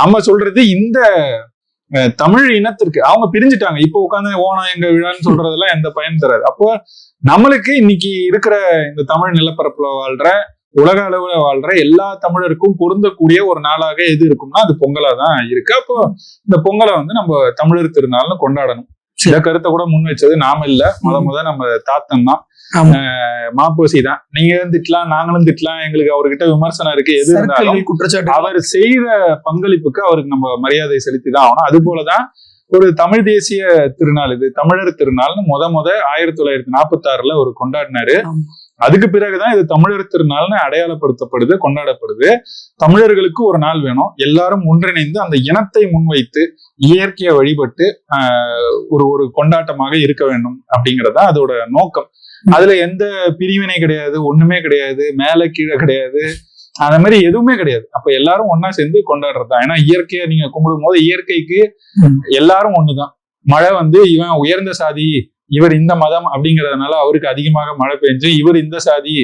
நாம சொல்றது இந்த தமிழ் இனத்திற்கு அவங்க பிரிஞ்சுட்டாங்க. இப்போ உட்காந்து ஓனா எங்க விழான்னு சொல்றதெல்லாம் எந்த பயன் தராது. அப்போ நம்மளுக்கு இன்னைக்கு இருக்கிற இந்த தமிழ் நிலப்பரப்புல வாழ்ற உலக அளவுல வாழ்ற எல்லா தமிழருக்கும் பொருந்தக்கூடிய ஒரு நாளாக எது இருக்கும்னா அது பொங்கலா தான் இருக்கு. அப்போ இந்த பொங்கலை வந்து நம்ம தமிழர் திருநாள்னு கொண்டாடணும். இந்த கருத்தை கூட முன் வச்சது நாம இல்ல. முத முத நம்ம தாத்தன் தான். மாப்போசி தான். நீங்க திட்டலாம் நாங்களும் திட்டலாம். எங்களுக்கு அவர்கிட்ட விமர்சனம் இருக்கு. எது இருந்தாலும் குற்றச்சாட்டு அவர் செய்த பங்களிப்புக்கு அவருக்கு நம்ம மரியாதை செலுத்தி தான் ஆகணும். அது போலதான் ஒரு தமிழ் தேசிய திருநாள் இது தமிழர் திருநாள்னு முத முத ஆயிரத்தி தொள்ளாயிரத்தி நாற்பத்தி ஆறுல ஒரு கொண்டாடினாரு. அதுக்கு பிறகுதான் இது தமிழர் திருநாள்னு அடையாளப்படுத்தப்படுது கொண்டாடப்படுது. தமிழர்களுக்கு ஒரு நாள் வேணும். எல்லாரும் ஒன்றிணைந்து அந்த இனத்தை முன்வைத்து இயற்கையை வழிபட்டு ஒரு ஒரு கொண்டாட்டமாக இருக்க வேண்டும் அப்படிங்கறதா அதோட நோக்கம். அதுல எந்த பிரிவினை கிடையாது ஒண்ணுமே கிடையாது மேல கீழே கிடையாது அந்த மாதிரி எதுவுமே கிடையாது. அப்ப எல்லாரும் ஒண்ணா சேர்ந்து கொண்டாடுறது? தான் ஏன்னா இயற்கையை நீங்க கும்பிடும் போது இயற்கைக்கு. எல்லாரும் ஒண்ணுதான். மழை வந்து இவன் உயர்ந்த சாதி இவர் இந்த மதம் அப்படிங்கறதுனால அவருக்கு அதிகமாக மழை பெஞ்சு இவர் இந்த சாதி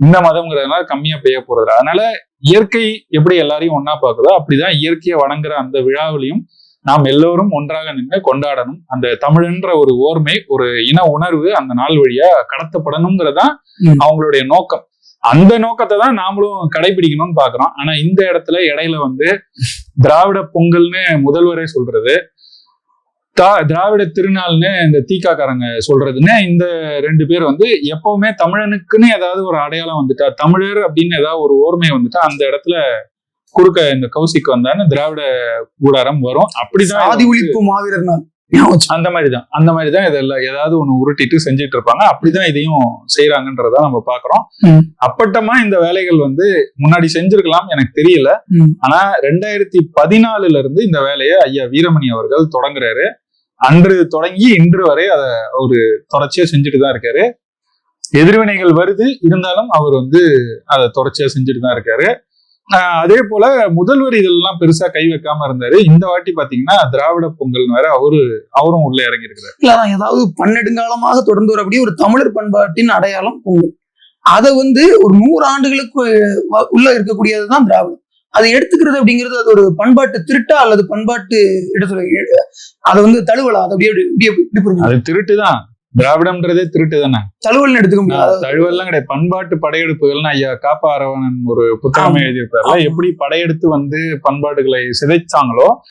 இந்த மதம்ங்கிறதுனால கம்மியா பெய்ய போறது. அதனால இயற்கை எப்படி எல்லாரையும் ஒண்ணா பாக்குதோ அப்படிதான் இயற்கையை வணங்குற அந்த விழாவிலையும் நாம் எல்லோரும் ஒன்றாக நின்று கொண்டாடணும் அந்த தமிழ்ன்ற ஒரு ஓர்மை ஒரு இன உணர்வு அந்த நாள் வழியா கடத்தப்படணுங்கிறதான். அவங்களுடைய நோக்கம் அந்த நோக்கத்தை தான் நாமளும் கடைபிடிக்கணும்னு பாக்குறோம் ஆனா இந்த இடத்துல இடையில வந்து திராவிட பொங்கல்னு முதல்வரே சொல்றது தா- திராவிட திருநாள்னு இந்த தீக்காக்காரங்க சொல்றதுன்னு இந்த ரெண்டு பேர் வந்து எப்பவுமே தமிழனுக்குன்னு ஏதாவது ஒரு அடையாளம் வந்துட்டா தமிழர் அப்படின்னு ஏதாவது ஒரு ஓர்மை வந்துட்டா அந்த இடத்துல குறுக்க இந்த கௌசிக் வந்தான்னு திராவிட கூடாரம் வரும். அப்படிதான் சாதி ஒழிப்பு மாவீரர். அந்த மாதிரிதான். அந்த மாதிரிதான் இதெல்லாம் ஏதாவது ஒண்ணு உருட்டிட்டு செஞ்சுட்டு இருப்பாங்க. அப்படிதான் இதையும் செய்யறாங்கன்றத நம்ம பாக்குறோம். அப்பட்டமா இந்த வேலைகள் வந்து முன்னாடி செஞ்சிருக்கலாம் எனக்கு தெரியல. ஆனா ரெண்டாயிரத்தி பதினாலுல இருந்து இந்த வேலையை ஐயா வீரமணி அவர்கள் தொடங்குறாரு. அன்று தொடங்கி இன்று வரை அதை ஒரு தொடர்ச்சியா செஞ்சுட்டு தான் இருக்காரு. எதிர்வினைகள் வருது இருந்தாலும் அவர் வந்து அதை தொடர்ச்சியா செஞ்சுட்டு தான் இருக்காரு. அதே போல முதல்வர் இதெல்லாம் பெருசா கை வைக்காம இருந்தாரு. இந்த வாட்டி பாத்தீங்கன்னா திராவிட பொங்கல் வேற அவரு அவரும் உள்ள இறங்கி இருக்கிறாரு இல்ல ஏதாவது பன்னெடுங்காலமாக தொடர்ந்து வரக்கூடிய ஒரு தமிழர் பண்பாட்டின் அடையாளம் பொங்கல். அதை வந்து ஒரு நூறு ஆண்டுகளுக்கு உள்ள இருக்கக்கூடியதுதான் திராவிடம். அதை எடுத்துக்கிறது அப்படிங்கிறது அது ஒரு பண்பாட்டு திருட்டா அல்லது பண்பாட்டு எடுத்து அதை வந்து தழுவலா அதை அப்படியே அது திருட்டு தான் திராவிடம்ன்றதே திருட்டு தானே தழுவல்னு எடுத்துக்க முடியாது. தழுவெல்லாம் கிடையாது. பண்பாட்டு படையெடுப்புகள்னு ஐயா காப்பா அரவணன் ஒரு புத்தகமே. எழுதியிருப்பாருல. எப்படி படையெடுத்து வந்து பண்பாடுகளை சிதைச்சாங்களோ